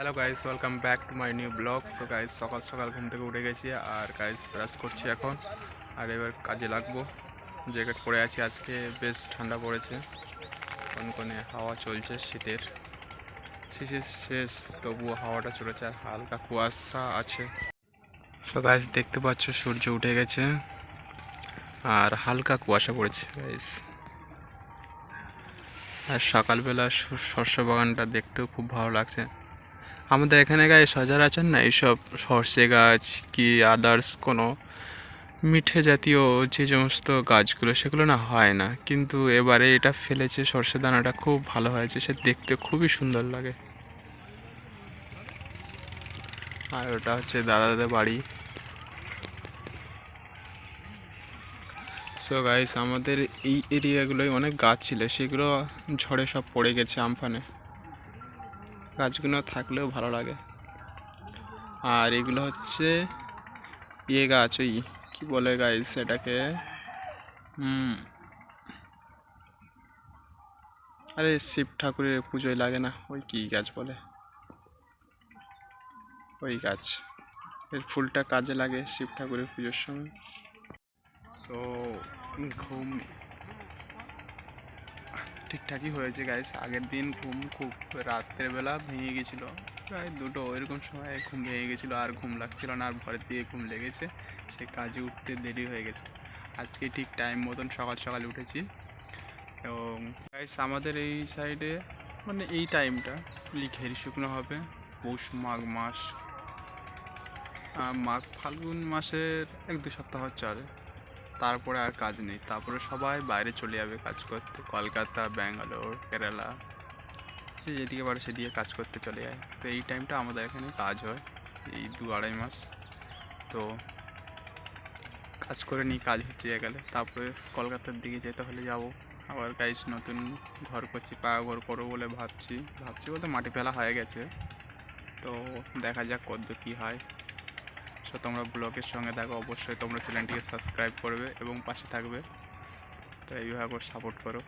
Hello guys welcome back to my new blog so guys সকাল সকাল ঘুম থেকে উঠে গেছি আর গাইস ব্রাশ করছি এখন। আর এবার কাজে লাগবো। জ্যাকেট পরে আছি আজকে। বেশ ঠান্ডা পড়েছে। কনকনে হাওয়া চলছে শীতের। শেষের শেষ তবুও হাওয়াটা চলেছে আর হালকা কুয়াশা আছে। সো গাইস দেখতে পাচ্ছ সূর্য উঠে গেছে। আর হালকা কুয়াশা পড়েছে গাইস আর সকালবেলা শস্য বাগানটা দেখতেও খুব ভালো লাগছে। আমাদের এখানে গায়ে সচরাচর না, এইসব সর্ষে গাছ কি আদার্স কোনো মিঠে জাতীয় যে সমস্ত গাছগুলো সেগুলো না হয় না। কিন্তু এবারে এটা ফেলেছে, সর্ষে দানাটা খুব ভালো হয়েছে, সে দেখতে খুবই সুন্দর লাগে। আর ওটা হচ্ছে দাদা দাদা বাড়ি। সো গাইস আমাদের এই এরিয়াগুলোয় অনেক গাছ ছিল, সেগুলো ঝড়ে সব পড়ে গেছে আমফানে। গাছগুলো থাকলেও ভালো লাগে। আর এগুলো হচ্ছে ইয়ে গাছ, ওই কী বলে গাইস হুম। আরে শিব ঠাকুরের পুজোয় লাগে না, ওই কী গাছ বলে? ওই গাছ। এর ফুলটা কাজে লাগে শিব ঠাকুরের পুজোর সময়। তো ঘুম ঠিকঠাকই হয়েছে গাইস আগের দিন ঘুম খুব রাত্রের বেলা ভেঙে গেছিল। প্রায় দুটো এরকম সময় ঘুম ভেঙে গেছিল, আর ঘুম লাগছিল না, আর ভরের দিকে ঘুম লেগেছে। সে কাজে উঠতে দেরি হয়ে গেছে। আজকে ঠিক টাইম মতন সকাল সকাল উঠেছি। এবং গাইস আমাদের এই সাইডে মানে এই টাইমটা ঘেরি শুকনো হবে। পৌষ, মাঘ মাস। মাঘ ফাল্গুন মাসের এক দু সপ্তাহ চলে। তারপরে আর কাজ নেই। তারপরে সবাই বাইরে চলে যাবে কাজ করতে। কলকাতা, ব্যাঙ্গালোর, কেরালা। যেদিকে পারে সেদিকে কাজ করতে চলে যায়। তো এই টাইমটা আমাদের এখানে কাজ হয়। এই দু আড়াই মাস। তো কাজ করে নিই কাজ হচ্ছে গেলে। তারপরে কলকাতার দিকে যেতে হলে যাব। আবার গাইস নতুন ঘর করছি পাকা ঘর করব বলে ভাবছি। ভাবছি বলতে মাটি ফেলা হয়ে গেছে। তো দেখা যাক কত কী হয়। সো তোমরা ব্লগের সঙ্গে থাকো, অবশ্যই তোমরা চ্যানেলটিকে সাবস্ক্রাইব করবে এবং পাশে থাকবে। তো এইভাবে সাপোর্ট করো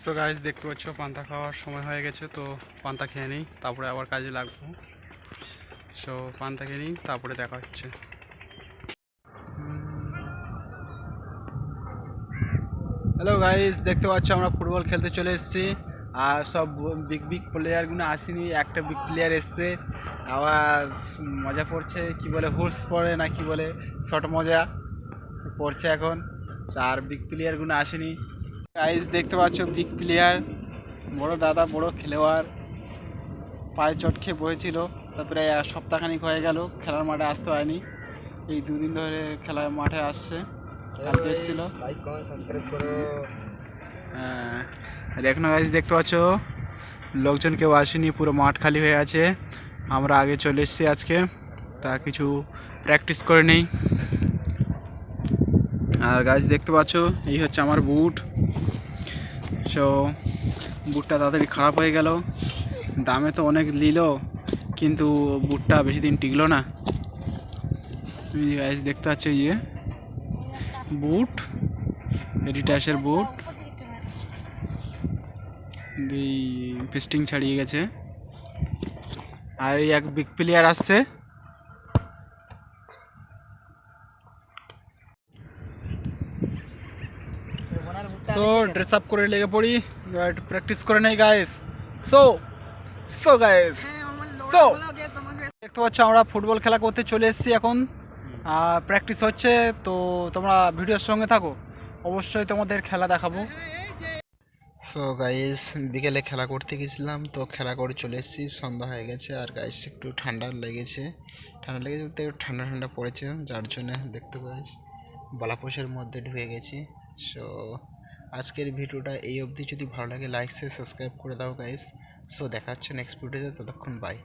সো গাইজ দেখতে পাচ্ছ পান্তা খাওয়ার সময় হয়ে গেছে, তো পান্তা খেয়ে নিই, তারপরে আবার কাজে লাগবো। সো পান্তা খেয়ে নিই, তারপরে দেখা হচ্ছে। হ্যালো গাইজ দেখতে পাচ্ছ আমরা ফুটবল খেলতে চলে এসেছি। আর সব বিগ বিগ প্লেয়ারগুলো আসেনি, একটা বিগ প্লেয়ার এসছে। আবার মজা পড়ছে কি বলে হুর্স পড়ে না কি বলে শর্ট মজা পড়ছে এখন। আর বিগ প্লেয়ারগুলো আসেনি। গাইজ দেখতে পাচ্ছ বিগ প্লেয়ার বড় দাদা বড় খেলোয়াড়। পায়ে চট খেয়ে বসেছিল তারপরে সপ্তাহখানিক হয়ে গেল খেলার মাঠে আসতে হয়নি এই দুদিন ধরে খেলার মাঠে আসছে কালকে এসেছিল। হ্যাঁ, আর এখনও গাছ দেখতে পাচ্ছ লোকজন কেউ আসেনি পুরো মাঠ খালি হয়ে আছে। আমরা আগে চলে এসেছি আজকে। তা কিছু প্র্যাকটিস করে নেই। আর গাছ দেখতে পাচ্ছ, এই হচ্ছে আমার বুট সো বুটটা তাড়াতাড়ি খারাপ হয়ে গেল। দামে তো অনেক নিল, কিন্তু বুটটা বেশি দিন টিকলো না। গাছ দেখতে পাচ্ছ ইয়ে বুট এডিটাসের বুট ফিস্টিং ছাড়িয়ে গেছে। আর এই এক বিগ প্লেয়ার আসছে সো ড্রেস আপ করে লেগে পড়ি। একটু প্র্যাকটিস করে নেই guys so so guys so দেখতে পাচ্ছ আমরা ফুটবল খেলা করতে চলে এসেছি এখন। প্র্যাকটিস হচ্ছে তো তোমরা ভিডিওর সঙ্গে থাকো। অবশ্যই তোমাদের খেলা দেখাবো। সো গাইস বিকেলে খেলা করতে গেছিলাম, তো খেলা করে চলে এসেছি। সন্ধ্যা হয়ে গেছে, আর গাইস একটু ঠান্ডা লেগেছে। ঠান্ডা লেগেছে বলতে একটু ঠান্ডা ঠান্ডা পড়েছে, যার জন্যে দেখতে গাইস বালাপোষের মধ্যে ঢুকে গেছি। সো আজকের ভিডিওটা এই অবধি। যদি ভালো লাগে লাইক শেয়ার সাবস্ক্রাইব করে দাও গাইস সো দেখা হচ্ছে নেক্সট ভিডিওতে ততক্ষণ বাই